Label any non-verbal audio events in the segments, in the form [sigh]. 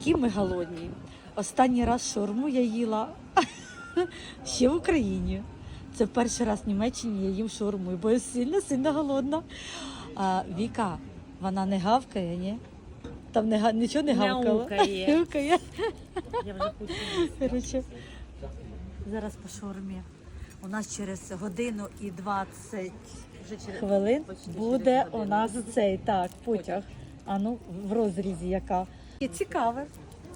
Які ми голодні. Останній раз шаурму я їла [laughs] ще в Україні. Це перший раз в Німеччині я їм шаурму, бо я сильно сильно голодна. А, Віка, вона не гавкає, ні? Там не, га- нічого не гавкало. [laughs] Мяукає. Я вже зараз по шаурмі. У нас через годину і 20 хвилин буде у нас цей так, потяг. А ну в розрізі яка. І цікаве.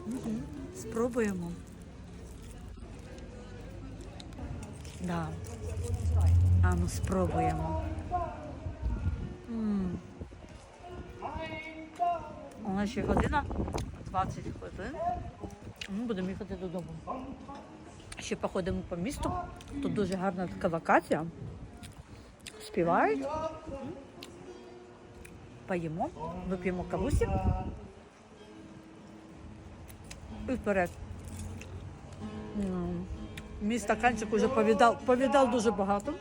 Мгм. Спробуємо. Да. А ну спробуємо. У нас ще година 20 хвилин. Ми будемо їхати додому. Ще походимо по місту. Тут дуже гарна така локація. Співають. Поїмо, вип'ємо кавусі. І вперед. М, Мій стаканчик уже повідав, повідав дуже багато.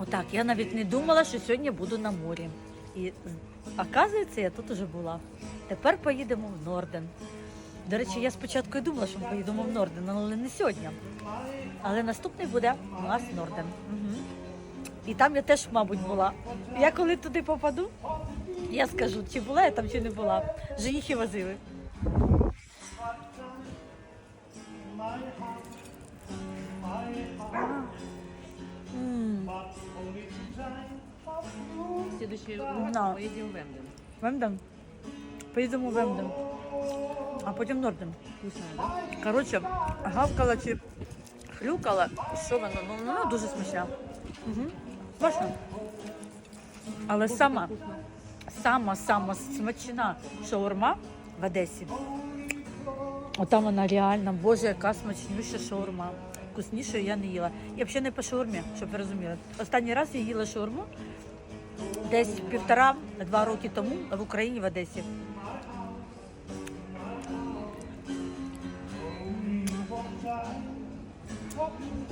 Отак, я навіть не думала, що сьогодні буду на морі. І оказується, я тут уже була. Тепер поїдемо в Норден. До речі, я спочатку і думала, що ми поїдемо в Норден, але не сьогодні. Але наступний буде у нас Норден. Угу. І там я теж, мабуть, була. Я коли туди попаду, я скажу, чи була я там, чи не була. Женихи возили. М. Слідуючий Да. поїдемо в Емден. Вемден? Поїдемо в Вемден. А потім в Норден. Вкусно, да? Коротше, гавкала чи хрюкала, що воно, ну воно дуже смачне. Угу. Смачно. Але сама, сама, сама смачна шаурма в Одесі. Отам вона реально, боже, яка смачнюща шаурма. Вкуснішої я не їла. Я взагалі не по шаурмі, щоб ви розуміли. Останній раз я їла шаурму десь півтора-два роки тому в Україні в Одесі.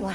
Ой.